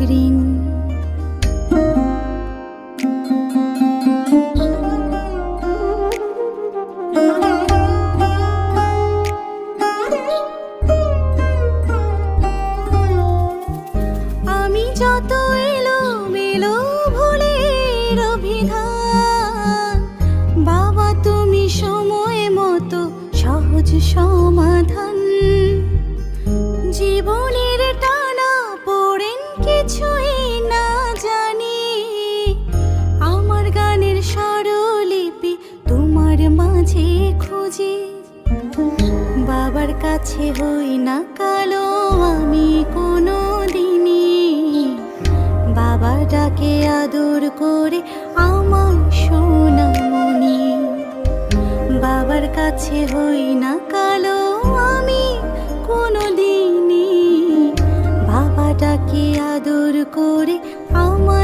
ঋণ আমি যত এলো বাবা তুমি সময় মতো সহজ সমাধান বাবার কাছে হই না কালো, আমি কোনো দিনই বাবাটাকে আদর করে আমার সোনামণি। বাবার কাছে হই না কালো, আমি কোনো দিনই বাবা ডাকে আদর করে আমার